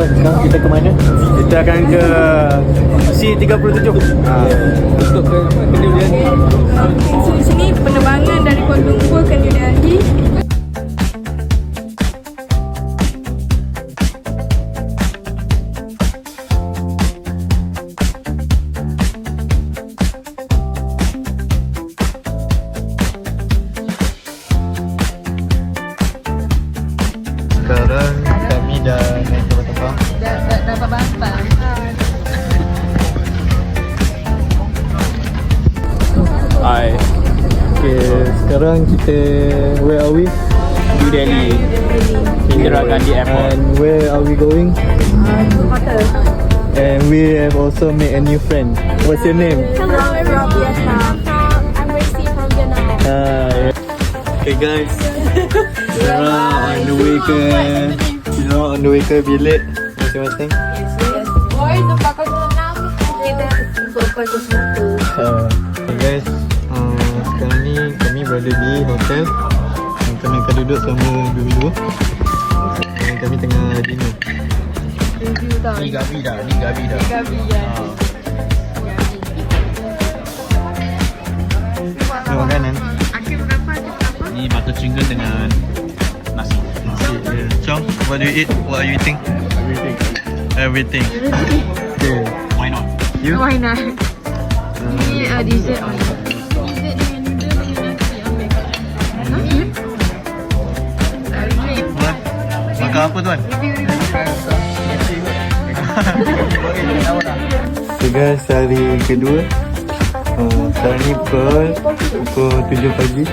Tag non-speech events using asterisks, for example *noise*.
Sekarang kita ke mana? Kita akan ke C37 ha, Untuk ke apa? Ke New Delhi Di sini penerbangan dari Kuala Lumpur ke New Delhi. Dah, dah dapat Okay, sekarang kita Where are we? New Delhi Indira Gandhi Airport And where are we going? Hotel. And we have also made a new friend What's your name? Hello, I'm from Vietnam. I'm Mercy from Vietnam. Hi Okay guys *laughs* Sekarang on the way ke Sekarang on the way ke bilik Kita empat kosong satu. Uh, guys uh, Sekarang ni kami berada di hotel Yang kami akan duduk selama dulu Dan kami tengah dinner Review tau. Ni Gabi dah Ni Gabi dah Gabi ya. Nak makanan? Ni butter chicken dengan nasi Nasi yeah. Chong, what do you eat? What are you eating? Everything Everything Okay Why not? You? Why not? Ini uh, dessert on What? Makan apa tuan? So guys, hari kedua uh, Sekarang ni pukul Pukul 7 pagi